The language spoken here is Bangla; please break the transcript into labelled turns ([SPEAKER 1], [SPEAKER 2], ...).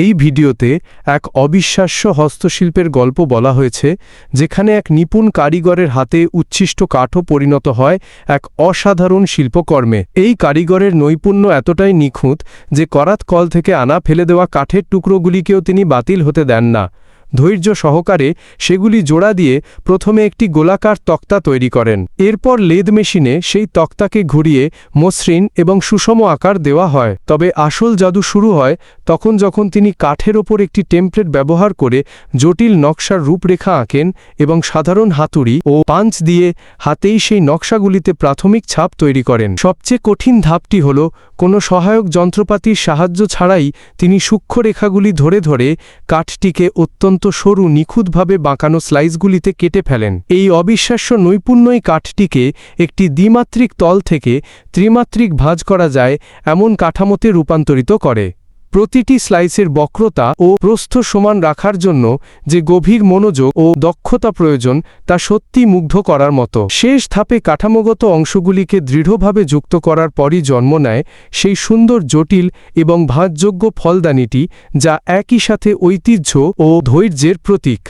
[SPEAKER 1] এই ভিডিওতে এক অবিশ্বাস্য হস্তশিল্পের গল্প বলা হয়েছে, যেখানে এক নিপুণ কারিগরের হাতে উচ্ছিষ্ট কাঠও পরিণত হয় এক অসাধারণ শিল্পকর্মে। এই কারিগরের নৈপুণ্য এতটাই নিখুঁত যে করাত কল থেকে আনা ফেলে দেওয়া কাঠের টুকরোগুলিকেও তিনি বাতিল হতে দেন না। ধৈর্য সহকারে সেগুলি জোড়া দিয়ে প্রথমে একটি গোলাকার তক্তা তৈরি করেন। এরপর লেদ মেশিনে সেই তক্তাকে ঘুরিয়ে মসৃণ এবং সুষম আকার দেওয়া হয়। তবে আসল জাদু শুরু হয় তখন যখন তিনি কাঠের ওপর একটি টেমপ্লেট ব্যবহার করে জটিল নকশার রূপরেখা আঁকেন এবং সাধারণ হাতুড়ি ও পাঞ্চ দিয়ে হাতেই সেই নকশাগুলিতে প্রাথমিক ছাপ তৈরি করেন। সবচেয়ে কঠিন ধাপটি হল কোনো সহায়ক যন্ত্রপাতির সাহায্য ছাড়াই তিনি সূক্ষ্ম রেখাগুলি ধরে ধরে কাঠটিকে অত্যন্ত সরু নিখুঁতভাবে বাঁকানো স্লাইসগুলিতে কেটে ফেলেন। এই অবিশ্বাস্য নৈপুণ্যই কাঠটিকে একটি দ্বিমাত্রিক তল থেকে ত্রিমাত্রিক ভাজ করা যায়, এমন কাঠামোতে রূপান্তরিত করে। প্রতিটি স্লাইসের বক্রতা ও প্রস্থ সমান রাখার জন্য যে গভীর মনোযোগ ও দক্ষতা প্রয়োজন, তা সত্যি মুগ্ধ করার মতো। শেষ ধাপে কাঠামোগত অংশগুলিকে দৃঢ়ভাবে যুক্ত করার পরই জন্ম নেয় সেই সুন্দর জটিল এবং ভাঁজযোগ্য ফলদানিটি, যা একই সাথে ঐতিহ্য ও ধৈর্যের প্রতীক।